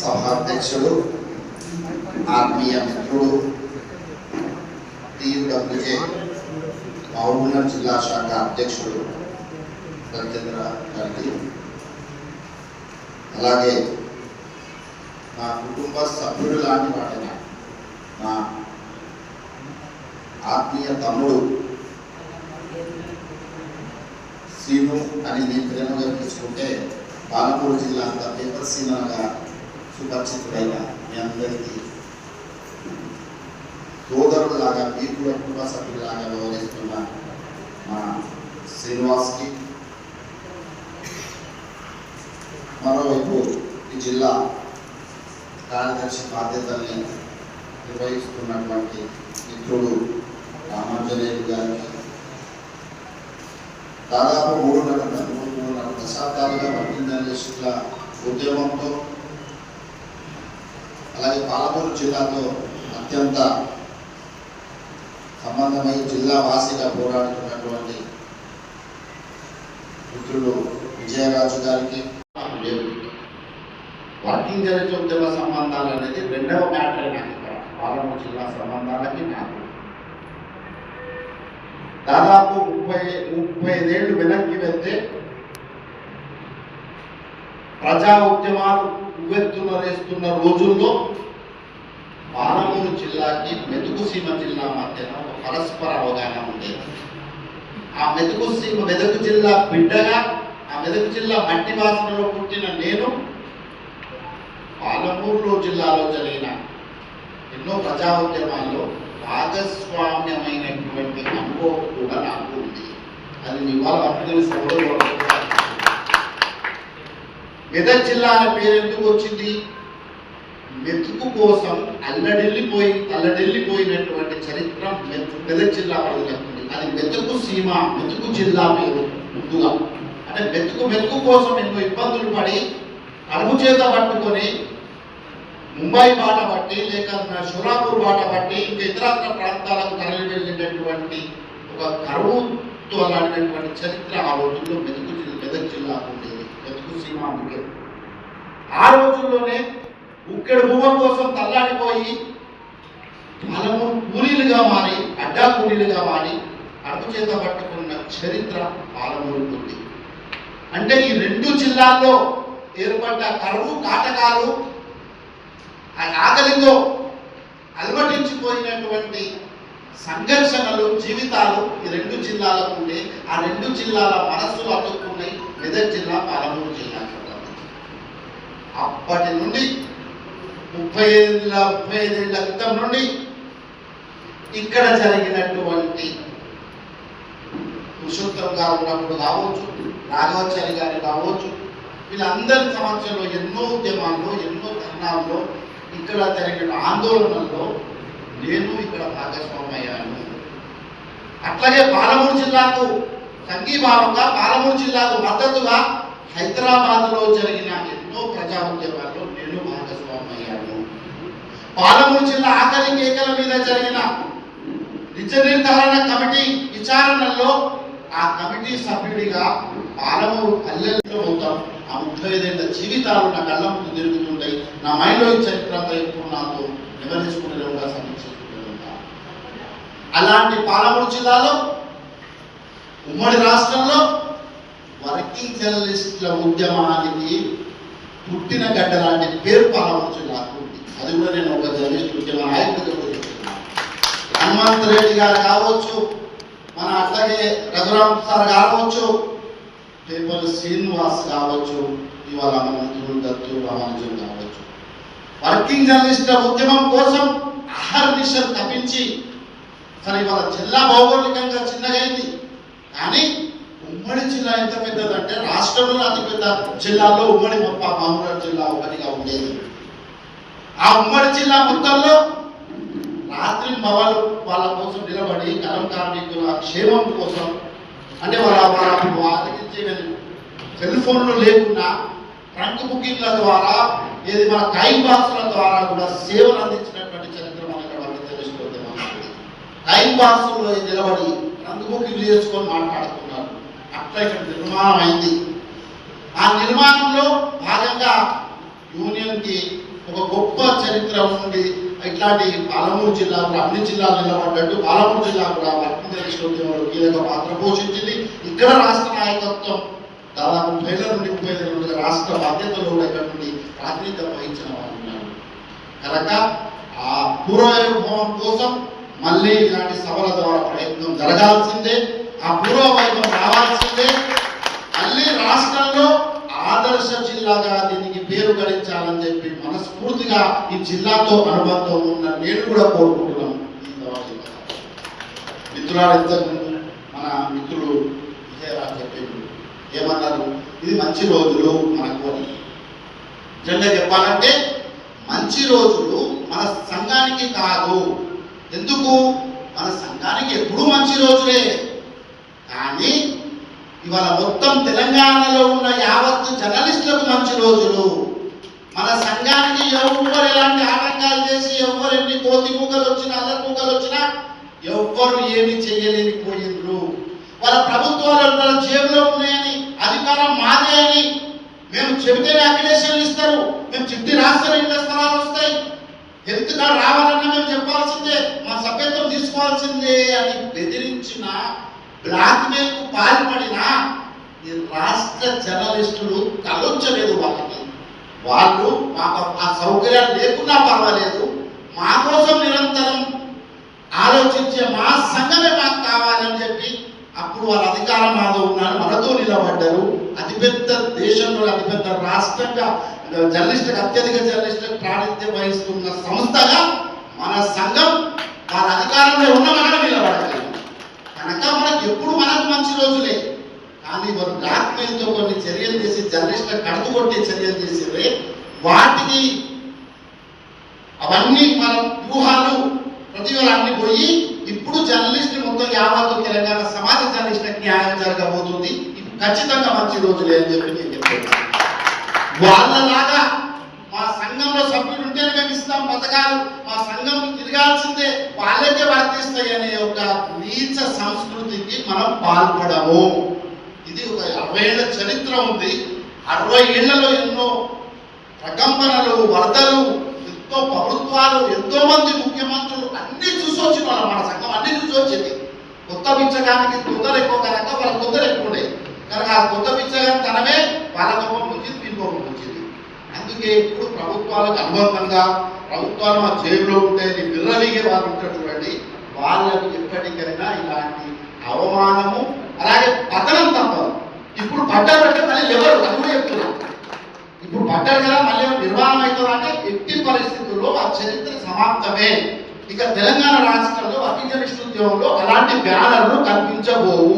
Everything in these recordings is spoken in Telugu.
సభాధ్యక్షుడు ఆత్మీయ మిత్రుడు టీయూడబ్ల్యూజే మహబూబ్నగర్ జిల్లా శాఖ అధ్యక్షుడు రవిచంద్ర గారికి అలాగే నా కుటుంబ సభ్యుడు లాంటి వాటిని నా ఆత్మీయ తమ్ముడు సీను అని నేను ప్రేమగా తీసుకుంటే పాలమూరు జిల్లా అంత పేపర్సీనగా సుపరిచితుడైన మీ అందరికీ సోదరులాగా మీకు కూడా కుటుంబ సభ్యులాగా వ్యవహరిస్తున్న మా శ్రీనివాస్కి. మరోవైపు ఈ జిల్లా కార్యదర్శి బాధ్యతల్ని నిర్వహిస్తున్నటువంటి మిత్రుడు రామాంజనేయులు గారికి దాదాపు మూడున్నర దశాబ్దాలుగా వర్కింగ్ జర్నలిస్టుల ఉద్యమంతో అలాగే పాలమూరు జిల్లాతో అత్యంత సంబంధమై జిల్లా వాసిగా పోరాడుతున్నటువంటి మిత్రులు విజయరాజు గారికి లేవు. వర్కింగ్ జరిగే ఉద్యమ సంబంధాలు అనేది రెండవ మ్యాటర్ నాకు ఇక్కడ పాలమూరు జిల్లా సంబంధాలకి నాకు దాదాపు ముప్పై ముప్పై ఐదేళ్ళు వెనక్కి వెళ్తే ప్రజా ఉద్యమాలు ఉవ్వెత్తున వేస్తున్న రోజుల్లో పాలమూరు జిల్లాకి మెతుకుసీమ జిల్లా మధ్యన ఒక పరస్పర అవగాహన ఉండేది. ఆ మెతుకుసీమ మెదకు జిల్లా బిడ్డగా ఆ మెదకు జిల్లా మట్టి వాసనలో పుట్టిన నేను పాలమూరు జిల్లాలో జరిగిన ఎన్నో ప్రజా ఉద్యమాల్లో భాగస్వామ్యమైనటువంటి అనుభవం కూడా నాకు ఉంది. అది మీ వాళ్ళ అర్థం మెదక్ జిల్లా అనే పేరు ఎందుకు వచ్చింది? మెతుకు కోసం అల్లడిల్లిపోయి అల్లడిల్లిపోయినటువంటి చరిత్ర మెదక్ జిల్లా ఉంది అది మెతుకు సీమ మెతుకు జిల్లా పేరు ముందుగా. అంటే మెతుకు మెతుకు కోసం ఎన్నో ఇబ్బందులు పడి అడుగు చేత పట్టుకొని ముంబై బాట పట్టి లేక షురాపూర్ బాట పట్టి ఇంకా ఇతరత్ర ప్రాంతాలకు తరలి వెళ్ళినటువంటి ఒక కరువుతో అలాంటినటువంటి చరిత్ర ఆ రోజుల్లో మెదకు జిల్లా మెదక్ జిల్లాకు సినిమా అందుకే ఆ రోజుల్లోనే ఉక్కెడు భూమం కోసం తల్లాడిపోయి మనము కూలీలుగా మారి అడ్డా కూలీలుగా మారి అడుగు చేత పట్టుకున్న చరిత్ర పాలమూరుతుంది అంటే ఈ రెండు జిల్లాల్లో ఏర్పడ్డ కరువు కాటకాలు ఆ ఆకలితో అలవటించిపోయినటువంటి సంఘర్షణలు జీవితాలు ఈ రెండు జిల్లాలకు ఉండే ఆ రెండు జిల్లాల మనస్సులు అతుక్కున్నాయి మెదక్ జిల్లా పాలమూరు జిల్లా. అప్పటి నుండి ముప్పై ఐదుల ముప్పై ఐదేళ్ళ క్రితం నుండి ఇక్కడ జరిగినటువంటి పురుషోత్తం గారు ఉన్నప్పుడు కావచ్చు రాఘవచారి గారు కావచ్చు వీళ్ళందరి సమక్షంలో ఎన్నో ఉద్యమాల్లో ఎన్నో ధర్నాల్లో ఇక్కడ జరిగిన ఆందోళనల్లో నేను ఇక్కడ భాగస్వామి అయ్యాను అట్లాగే పాలమూరు జిల్లాకు సంఘీభావంగా పాలమూరు జిల్లాకు మద్దతుగా హైదరాబాద్లో జరిగిన ఎన్నో ప్రజా ఉద్యమాల్లో నేను భాగస్వామి అయ్యాను పాలమూరు జిల్లా ఆకలి కేకల మీద జరిగిన నిజ నిర్ధారణ కమిటీ విచారణలో ఆ కమిటీ సభ్యుడిగా పాలమూరు పల్లెల్లో మొత్తం ఆ ముప్పై ఐదేళ్ళ జీవితాలు నా కళ్ళ ముందు తిరుగుతుంటాయి. నా మైండ్లో చరిత్ర ఎప్పుడు నాతో నివరించుకునేలాగా సమీక్షించుకునేలాగా అలాంటి పాలమూరు జిల్లాలో ఉమ్మడి రాష్ట్రంలో వర్కింగ్ జర్నలిస్టుల ఉద్యమానికి పుట్టిన గడ్డ లాంటి పేరు పాలవచ్చు నాకు. అది కూడా నేను ఒక జర్నలిస్ట్ ఉద్యమ నాయకుడిగా చెప్తున్నాను హనుమంత్ రెడ్డి గారు కావచ్చు మన అట్లాగే రఘురామ్ సార్ కావచ్చు పేపర్ శ్రీనివాస్ కావచ్చు ఇవాళ మన మిత్రులు దత్తు రామానుజన్ కావచ్చు. వర్కింగ్ జర్నలిస్టుల ఉద్యమం కోసం అహర్నిశలు తప్పించి సరే ఇవాళ జిల్లా భౌగోళికంగా చిన్నగా జిల్లా ఎంత పెద్దదంటే రాష్ట్రంలో అతిపెద్ద జిల్లాలో ఉమ్మడి మహబూబ్నగర్ జిల్లా ఒకటిగా ఉండేది. ఆ ఉమ్మడి జిల్లా మొత్తంలో రాత్రి మవాళ్ళు వాళ్ళ కోసం నిలబడి కలం కార్మికుల క్షేమం కోసం అంటే వాళ్ళ వాళ్ళకి సెల్ ఫోన్లు లేకుండా ట్రంక్ బుకింగ్ల ద్వారా ఏది మన టైం బాక్స్ల ద్వారా కూడా సేవలు అందించినటువంటి చరిత్ర మనకి వాళ్ళకి తెలుసుకోవాలి టైం బాక్స్లో నిలబడి ట్రంక్ బుకింగ్ చేసుకొని మాట్లాడుతున్నారు అట్లా ఇక్కడ నిర్మాణం అయింది ఆ నిర్మాణంలో భాగంగా యూనియన్కి ఒక గొప్ప చరిత్ర ఉంది. ఇట్లాంటి పాలమూరు జిల్లా కూడా అన్ని జిల్లాలు నిలబడ్డట్టు పాలమూరు జిల్లా కూడా వర్కింగ్ జర్నలిస్ట్ కీలక పాత్ర పోషించింది. ఇక్కడ రాష్ట్ర నాయకత్వం దాదాపు ముప్పై ఏళ్ళ నుండి ముప్పై ఐదు నుండి రాష్ట్ర బాధ్యతలు ఇక్కడ నుండి ప్రాతినిధ్యం వహించిన వారు ఉన్నారు. కనుక ఆ పూర్వవైభవం కోసం మళ్ళీ ఇలాంటి సభల ద్వారా ప్రయత్నం జరగాల్సిందే. ఆ పూర్వవైభవం రావాల్సిందే. మళ్ళీ రాష్ట్రంలో ఆదర్శ జిల్లాగా దీనికి పేరు గడించాలని చెప్పి మనస్ఫూర్తిగా ఈ జిల్లాతో అనుబంధం ఉన్న నేను కూడా కోరుకుంటున్నాను. ఈ ఇంతకుముందు మన మిత్రులు విజయరాజ్ చెప్పారు ఏమన్నారు? ఇది మంచి రోజులు మనకు అని. నిజంగా చెప్పాలంటే మంచి రోజులు మన సంఘానికి కాదు. ఎందుకు? మన సంఘానికి ఎప్పుడూ మంచి రోజులే. కానీ ఇవాళ మొత్తం తెలంగాణలో ఉన్న యావత్తు జర్నలిస్టులకు మంచి రోజులు. మన సంఘానికి ఎవరు ఎలాంటి ఆటంకాలు చేసి ఎవరు ఎన్ని కోతి మూకలు వచ్చినా అల్లరి మూకలు వచ్చినా ఎవ్వరు ఏమి చేయలేని పోయిండ్రు వాళ్ళ ప్రభుత్వాలు వాళ్ళ జేబులో ఉన్నాయని అధికారం మాదే అని మేము చెబితేనే అప్లికేషన్లు ఇస్తారు. మేము చిట్టి రాస్తారు ఇళ్ళ స్థలాలు వస్తాయి. ఎందుకు రావాలన్నా మేము చెప్పాల్సిందే మా సభ్యత్వం తీసుకోవాల్సిందే అని బెదిరించిన బ్లాక్మెయిల్కు పాల్పడిన ఈ రాష్ట్ర జర్నలిస్టులు తలొచ్చలేదు వాళ్ళకి వాళ్ళు మాకు ఆ సౌకర్యాలు లేకున్నా పర్వాలేదు. మా కోసం నిరంతరం ఆలోచించే మా సంఘమే మాకు కావాలని చెప్పి అప్పుడు వాళ్ళ అధికారం మాలో ఉన్నారు. మనతో నిలబడ్డారు. అతిపెద్ద దేశంలో అతిపెద్ద రాష్ట్రంగా జర్నలిస్టులకు అత్యధిక జర్నలిస్టులకు ప్రాతినిధ్యం వహిస్తున్న సంస్థగా మన సంఘం వాళ్ళ అధికారంలో ఉన్న మనం నిలబడగలిగాం కనుక మనకు ఎప్పుడు మనకు మంచి రోజులే. కానీ వారు బ్లాక్మెయిల్తో కొన్ని చర్యలు చేసి జర్నలిస్ట్ కడుపు కొట్టే చర్యలు చేసేవే వాటికి అవన్నీ మన వ్యూహాలు ప్రతిభలు అన్ని పోయి ఇప్పుడు జర్నలిస్ట్ మొత్తం యావత్తు తెలంగాణ సమాజ జర్నలిస్టులకు న్యాయం జరగబోతుంది. ఇది ఖచ్చితంగా మంచి రోజులే అని చెప్పి నేను చెప్పాను వాళ్ళలాగా మా సంఘంలో సభ్యులు ఉంటేనే మేము ఇస్తాం పథకాలు. మా సంఘం తిరగాల్సిందే. వాళ్ళకే వర్తిస్తాయి అనే ఒక నీచ సంస్కృతికి మనం పాల్పడము. ఇది ఒక అరవై ఏళ్ళ చరిత్ర ఉంది. అరవై ఏళ్ళలో ఎన్నో ప్రకంపనలు వరదలు ఎంతో ప్రభుత్వాలు ఎంతో మంది ముఖ్యమంత్రులు అన్ని చూసి వచ్చిన వాళ్ళు. మన సంఘం అన్ని చూసి వచ్చింది కొత్త పిచ్చగానికి తొందర ఎక్కువ కనుక వాళ్ళ తొందర ఎక్కువ ఉండేది. కనుక ఆ కొత్త పిచ్చగాని తనమే వాళ్ళ కోపం వచ్చింది వీళ్ళ కోపం వచ్చింది అందుకే ఎప్పుడు ప్రభుత్వాలకు అనుబంధంగా ప్రభుత్వాలు మా జేబులో ఉంటే విర్రవీగే వారు ఉంటారు చూడండి. వాళ్ళకు ఎప్పటికైనా ఇలాంటి అవమానము అలాగే పతనం తప్పదు. ఇప్పుడు పడ్డారంటే మళ్ళీ ఎవరు? అది కూడా చెప్తున్నాం. ఇప్పుడు పడ్డారు కదా మళ్ళీ నిర్మాణం అవుతుందా అంటే ఎట్టి పరిస్థితుల్లో ఆ చరిత్ర సమాప్తమే. ఇక తెలంగాణ రాష్ట్రంలో అభిజనిస్ట్ ఉద్యమంలో అలాంటి బ్యానర్లు కనిపించబోవు.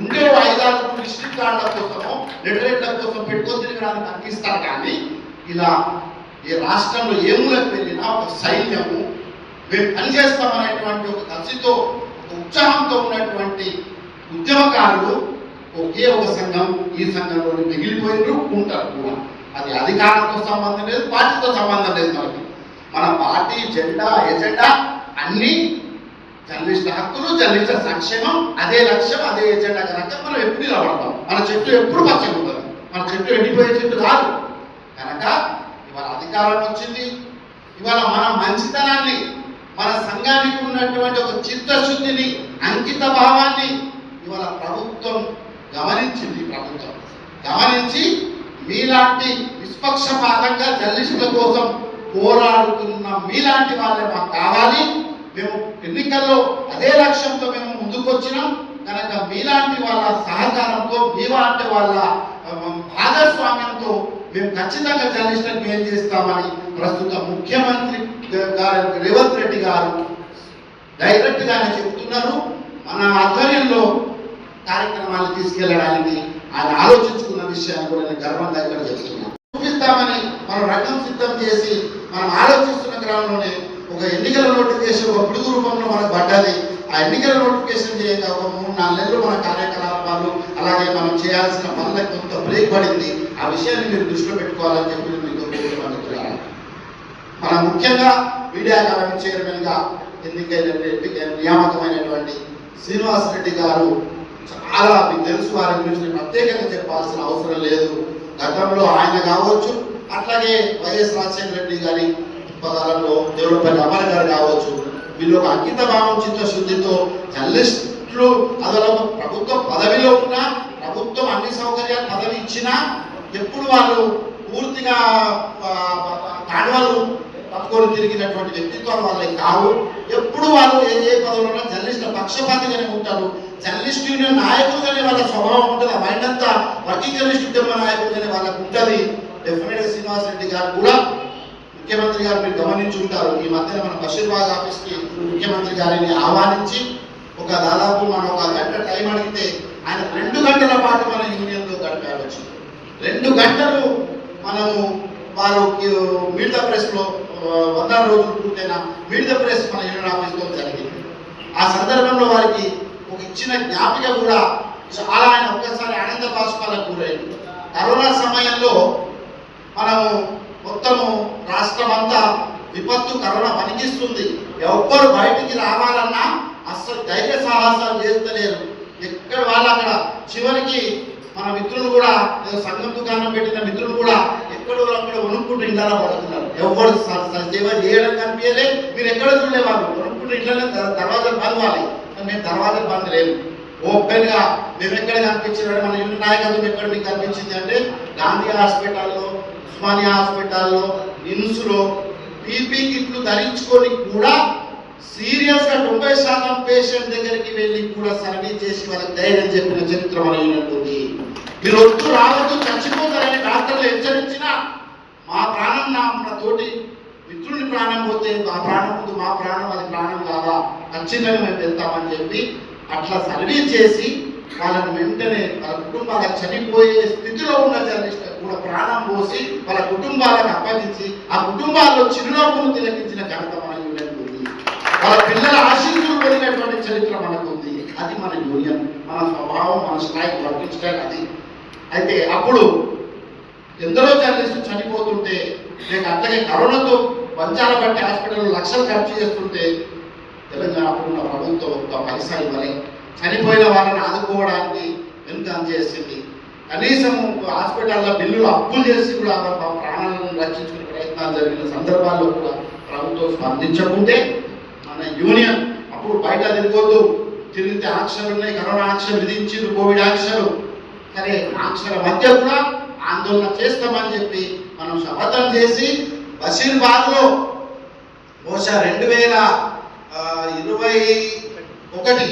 ఉండే వాయిదాలకు డిస్ట్రిక్ట్ కార్డుల కోసమో లెటరేట్ల కోసం పెట్టుకొని తిరగడానికి అందిస్తారు కానీ ఇలా ఈ రాష్ట్రంలో ఏ మూలకు వెళ్ళినా ఒక సైన్యము మేము పనిచేస్తామనేటువంటి ఒక కసితో ఒక ఉత్సాహంతో ఉన్నటువంటి ఉద్యమకారులు ఒకే ఒక సంఘం ఈ సంఘంలోనే మిగిలిపోయినరు ఉంటారు కూడా. అది అధికారంతో సంబంధం లేదు పార్టీతో సంబంధం లేదు మనకి. మన పార్టీ జెండా ఎజెండా అన్నీ జర్నలిస్ట్ హక్కులు జర్నలిస్ట్ సంక్షేమం అదే లక్ష్యం అదే ఎజెండా కనుక మనం ఎప్పుడు నిలబడతాం? మన చెట్టు ఎప్పుడు పచ్చగా ఉంటుంది మన చెట్టు ఎండిపోయే చెట్టు కాదు. కనుక ఇవాళ అధికారం వచ్చింది. ఇవాళ మన మంచితనాన్ని మన సంఘానికి ఉన్నటువంటి ఒక చిత్తశుద్ధిని అంకిత భావాన్ని ఇవాళ ప్రభుత్వం గమనించింది ప్రభుత్వం. గమనించి మీలాంటి నిష్పక్షపాతంగా జర్నలిస్టుల కోసం పోరాడుతున్న మీలాంటి వాళ్ళే మాకు కావాలి. మేము ఎన్నికల్లో అదే లక్ష్యంతో మేము ముందుకు వచ్చినాం కనుక మీలాంటి వాళ్ళ సహకారంతో మీలాంటి వాళ్ళ భాగస్వామ్యంతో మేము ఖచ్చితంగా జర్నలిస్టులకు మేలు చేస్తామని ప్రస్తుత ముఖ్యమంత్రి గారు రేవంత్ రెడ్డి గారు డైరెక్ట్గానే చెబుతున్నారు మన ఆధ్వర్యంలో కార్యక్రమాలు తీసుకెళ్ళడానికి ఆయన ఆలోచించుకున్న విషయాన్ని కూడా నేను గర్వంగా ఇక్కడ చెప్తున్నాను. చూపిస్తామని మనం రంగం సిద్ధం చేసి మనం ఆలోచిస్తున్న క్రమంలోనే ఒక ఎన్నికల నోటిఫికేషన్ ఒక పిడుగు రూపంలో మనకు పడ్డది. ఆ ఎన్నికల నోటిఫికేషన్ చేయక ఒక మూడు నాలుగు నెలలు మన కార్యకలాపాలు అలాగే మనం చేయాల్సిన పనులకు కొంత బ్రేక్ పడింది. ఆ విషయాన్ని మీరు దృష్టిలో పెట్టుకోవాలని చెప్పి మీకు కోరుతున్నాను. మన ముఖ్యంగా మీడియా కమిటీ చైర్మన్గా ఎన్నికైన ఎన్నికైనటువంటి నియామకమైనటువంటి శ్రీనివాస్ రెడ్డి గారు చాలా మీకు తెలుసు వారి గురించి ప్రత్యేకంగా చెప్పాల్సిన అవసరం లేదు. గతంలో ఆయన కావచ్చు అట్లాగే వైఎస్ రాజశేఖర రెడ్డి గారి కాలంలో దేవుడిపల్లి అమర్ గారు కావచ్చు వీళ్ళు ఒక అంకిత భావం చిత్తశుద్ధితో జర్నలిస్టులు అదొక ప్రభుత్వ పదవిలో ఉన్నా ప్రభుత్వం అన్ని సౌకర్యాలు పదవి ఇచ్చినా ఎప్పుడు వాళ్ళు పూర్తిగా కాడవాళ్ళు పట్టుకొని తిరిగినటువంటి వ్యక్తిత్వాలు వాళ్ళకి కావు ఎప్పుడు వాళ్ళు ఏ ఏ పదవులలో జర్నలిస్టుల పక్షపాతిగానే ఉంటారు. జర్నలిస్ట్ యూనియన్ నాయకులుగానే వాళ్ళ స్వభావం ఉంటుంది. ఆ మైండ్ అంతా వర్కింగ్ జర్నలిస్ట్ ఉద్యమ నాయకులుగానే వాళ్ళకు ఉంటుంది. డెఫినెట్గా శ్రీనివాస్ రెడ్డి గారు కూడా ముఖ్యమంత్రి గారు మీరు గమనించి ఉంటారు ఈ మధ్యన మన బషీర్బాగ్ ఆఫీస్కి ముఖ్యమంత్రి గారిని ఆహ్వానించి ఒక దాదాపు మనం ఒక గంట టైం అడిగితే ఆయన రెండు గంటల పాటు మన యూనియన్లో రెండు గంటలు మనము వారు మీట్ ద ప్రెస్లో వంద రోజులు పూర్తయిన మీట్ ద ప్రెస్ మన యూనియన్ ఆఫీస్లో జరిగింది. ఆ సందర్భంలో వారికి ఒక ఇచ్చిన జ్ఞాపిక కూడా చాలా ఆయన ఒక్కసారి ఆనంద బాష్పాలకు గురైంది కరోనా సమయంలో రాష్ట్రం అంతా విపత్తు కరోనా పనికిస్తుంది ఎవ్వరు బయటికి రావాలన్నా అస్సలు ధైర్య సాహసాలు చేస్తలేరు. ఎక్కడ వాళ్ళు అక్కడ చివరికి మన మిత్రులు కూడా సంఘం దుకాణం పెట్టిన మిత్రులు కూడా ఎక్కడో అక్కడ వణుక్కుంటూ ఇండాలా పడుతున్నారు. ఎవరు సేవ చేయడం కనిపించలే. మీరు ఎక్కడ చూడలేవాళ్ళు వణుక్కుంటూ ఇంట్లోనే దర్వాజాలు బందవాలి మేము దర్వాజాలు బంద్ లేవు ఓపెన్గా మేము ఎక్కడ కనిపించినాడు మన యూనియన్ నాయకత్వం ఎక్కడ మీకు కనిపించింది అంటే గాంధీ హాస్పిటల్లో ఉస్మానియా హాస్పిటల్లో నిమ్స్ పీపీ కిట్లు ధరించుకొని కూడా సీరియస్గా తొంభై శాతం పేషెంట్ దగ్గరికి వెళ్ళి కూడా సర్వీస్ చేసి వాళ్ళకి ధైర్యం చెప్పిన చరిత్ర మనకి ఉంది మీరు వద్దు రావద్దు చచ్చిపోతారని డాక్టర్లు హెచ్చరించినా మా ప్రాణం నా మన తోటి. మిత్రుని ప్రాణం పోతే మా ప్రాణం ముందు మా ప్రాణం అది ప్రాణం కాదా? ఖచ్చితంగా మేము వెళ్తామని చెప్పి అట్లా సర్వీస్ చేసి వాళ్ళని వెంటనే వాళ్ళ కుటుంబాలకు చనిపోయే స్థితిలో ఉన్న జర్నలిస్ట్ కూడా ప్రాణం పోసి వాళ్ళ కుటుంబాలను అప్పగించి ఆ కుటుంబాల్లో చిరునవ్వును తిలకించిన ఘనత మన యూనియన్ ఉంది. వాళ్ళ పిల్లల ఆశీస్సులు పొందినటువంటి చరిత్ర మనకు ఉంది. అది మన యూనియన్ మన స్వభావం మన స్ట్రైక్ వర్కింగ్ స్టైల్ అది. అయితే అప్పుడు ఎందరో జర్నలిస్టులు చనిపోతుంటే లేక అట్లాగే కరోనాతో పంచాల బట్టి హాస్పిటల్లో లక్షలు ఖర్చు చేస్తుంటే తెలంగాణ అప్పుడున్న ప్రభుత్వం ఒక పైసా ఇవ్వలే. చనిపోయిన వాళ్ళని ఆదుకోవడానికి వెనుక అందజేసింది కనీసం హాస్పిటల్లో బిల్లులు అప్పులు చేసి కూడా ప్రాణాలను రక్షించుకునే ప్రయత్నాలు జరిగిన సందర్భాల్లో కూడా ప్రభుత్వం స్పందించకుంటే మన యూనియన్ అప్పుడు బయట తిరగొద్దు. తిరిగితే ఆంక్షలు ఉన్నాయి కరోనా ఆంక్షలు విధించింది కోవిడ్ ఆంక్షలు. సరే ఆంక్షల మధ్య కూడా ఆందోళన చేస్తామని చెప్పి మనం శపథం చేసి బషీర్బాద్లో బహుశా రెండు వేల ఇరవై ఒకటి